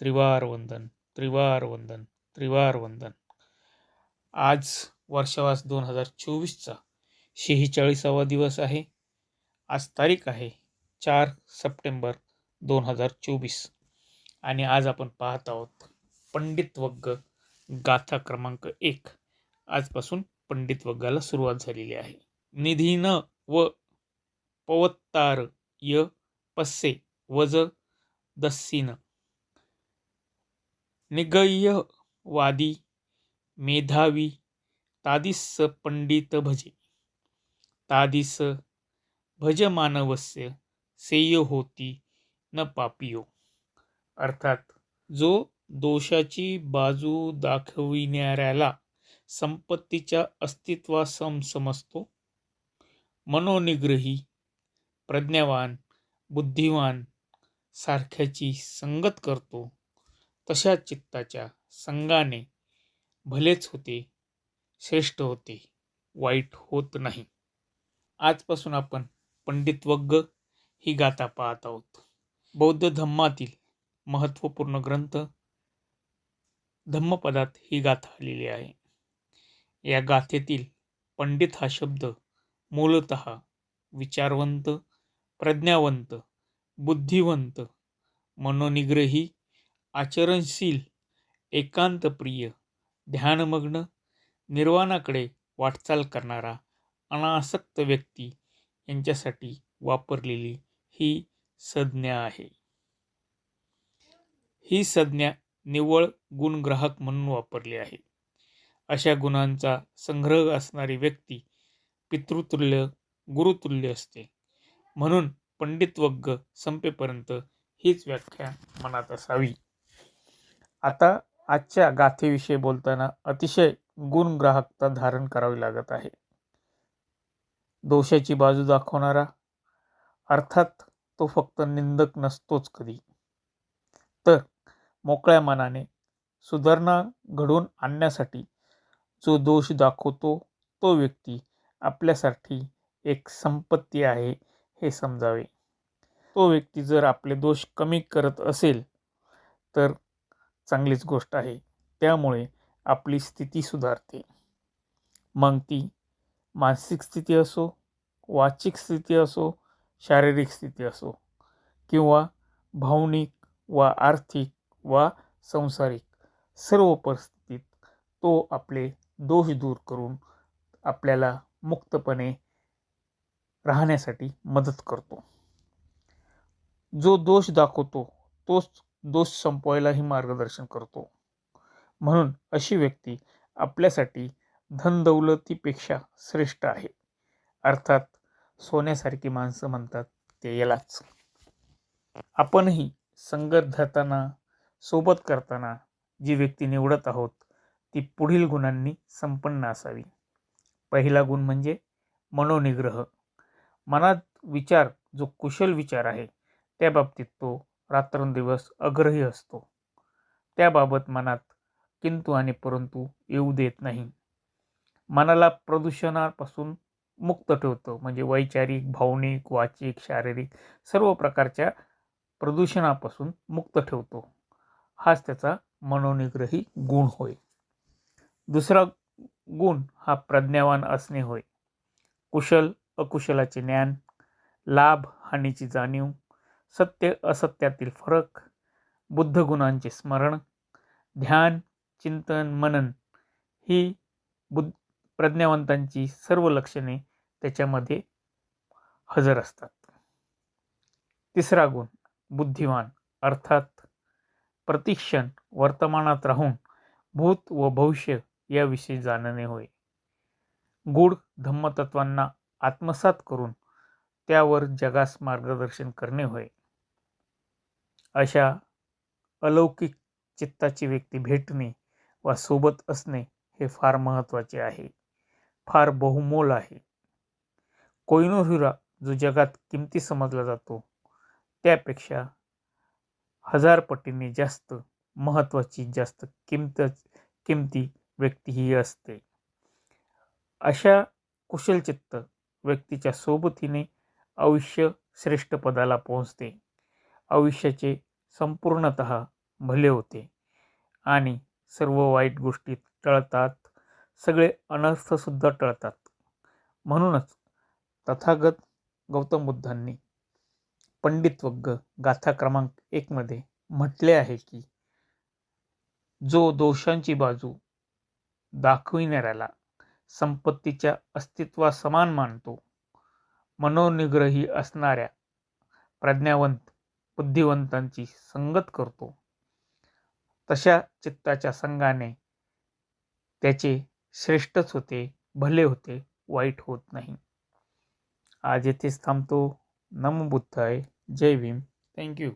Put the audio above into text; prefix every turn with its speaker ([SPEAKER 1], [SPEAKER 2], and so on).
[SPEAKER 1] त्रिवार वंदन त्रिवार वंदन त्रिवार वंदन आज वर्षावास दोन हजार चोवीसचा शेहेचाळीसावा दिवस आहे. आज तारीख आहे चार सप्टेंबर दोन हजार चोवीस. आणि आज आपण पाहत आहोत पंडित वग्ग गाथा क्रमांक एक. आजपासून पंडित वग्गाला सुरुवात झालेली आहे. निधीन व पवत्तार य पस्से वज दस्सीन. निगय्यवादी मेधावी तादिस पंडित भजे तादिस भज मानवस्य सेय होती न पापियो। अर्थात जो दोषाची बाजू दाखविणाऱ्याला संपत्तीच्या अस्तित्वासम समजतो मनोनिग्रही प्रज्ञावान बुद्धिवान सारख्याची संगत करतो तशा चित्ताच्या संगाने भलेच होते श्रेष्ठ होते वाईट होत नाही. आजपासून आपण पंडित वग्ग ही गाथा पाहत आहोत. बौद्ध धम्मातील महत्त्वपूर्ण ग्रंथ धम्मपदात ही गाथा आलेली आहे. या गाथेतील पंडित हा शब्द मूलत विचारवंत प्रज्ञावंत बुद्धिवंत मनोनिग्रही आचरणशील एकांतप्रिय ध्यानमग्न निर्वाणाकडे वाटचाल करणारा अनासक्त व्यक्ती यांच्यासाठी वापरलेली ही संज्ञा आहे. ही संज्ञा निव्वळ गुणग्राहक म्हणून वापरली आहे. अशा गुणांचा संग्रह असणारी व्यक्ती पितृतुल्य गुरुतुल्य असते. म्हणून पंडितवग्ग संपेपर्यंत हीच व्याख्या मनात असावी. आता आजच्या गाथेविषयी बोलताना अतिशय गुणग्राहकता धारण करावी लागत आहे. दोषाची बाजू दाखवणारा अर्थात तो फक्त निंदक नसतोच कधी. तर मोकळ्या मनाने सुधारणा घडवून आणण्यासाठी जो दोष दाखवतो तो व्यक्ती आपल्यासाठी एक संपत्ती आहे हे समजावे. तो व्यक्ती जर आपले दोष कमी करत असेल तर चांगलीच गोष्ट आहे. त्यामुळे आपली स्थिती सुधारते. मग ती मानसिक स्थिती असो वाचिक स्थिती असो शारीरिक स्थिती असो किंवा भावनिक वा आर्थिक वा संसारिक सर्व परिस्थितीत तो आपले दोष दूर करून आपल्याला मुक्तपणे राहण्यासाठी मदत करतो. जो दोष दाखवतो तोच दोष संपवायलाही मार्गदर्शन करतो. म्हणून अशी व्यक्ती आपल्यासाठी धनदौलतीपेक्षा श्रेष्ठ आहे. अर्थात सोन्यासारखी माणसं म्हणतात ते यालाच. आपणही संगत धरताना सोबत करताना जी व्यक्ती निवडत आहोत ती पुढील गुणांनी संपन्न असावी. पहिला गुण म्हणजे मनोनिग्रह. मनात विचार जो कुशल विचार आहे त्या बाबतीत तो रात्रंदिवस अग्रही असतो. त्याबाबत मनात किंतु आणि परंतु येऊ देत नाही. मनाला प्रदूषणापासून मुक्त ठेवतो म्हणजे वैचारिक भावनिक वाचिक शारीरिक सर्व प्रकारच्या प्रदूषणापासून मुक्त ठेवतो. हाच त्याचा मनोनिग्रही गुण होय. दुसरा गुण हा प्रज्ञावान असणे होय. कुशल अकुशलाचे ज्ञान लाभ हानीची जाणीव सत्य असत्यातील फरक बुद्ध गुणांचे स्मरण ध्यान चिंतन मनन ही बुद्ध प्रज्ञावंतांची सर्व लक्षणे त्याच्यामध्ये हजर असतात. तिसरा गुण बुद्धिमान अर्थात प्रतिक्षण वर्तमानात राहून भूत व भविष्य याविषयी जाणणे होय. गूढ धम्मतत्वांना आत्मसात करून त्यावर जगास मार्गदर्शन करणे होय. अशा अलौकिक चित्ताची व्यक्ती भेटणे वा सोबत असणे हे फार महत्त्वाचे आहे. फार बहुमोल आहे. कोयनूर हिरा जो जगात किमती समजला जातो त्यापेक्षा हजार पटीने जास्त महत्त्वाची जास्त किंमत किमती व्यक्ती ही असते. अशा कुशलचित्त व्यक्तीच्या सोबतीने आयुष्य श्रेष्ठ पदाला पोहोचते. आयुष्याचे संपूर्णत भले होते. आणि सर्व वाईट गोष्टी टळतात. सगळे अनर्थसुद्धा टळतात. म्हणूनच तथागत गौतम बुद्धांनी पंडितवग्ग गाथा क्रमांक एकमध्ये म्हटले आहे की जो दोषांची बाजू दाखविणाऱ्याला संपत्तीच्या अस्तित्वा समान मानतो मनोनिग्रही असणाऱ्या प्रज्ञावंत बुद्धिवंतांची संगत करतो. तशा चित्ताच्या संघाने त्याचे श्रेष्ठच होते भले होते वाईट होत नाही. आज येथेच थांबतो. नम बुद्धाय. जय भीम. थँक्यू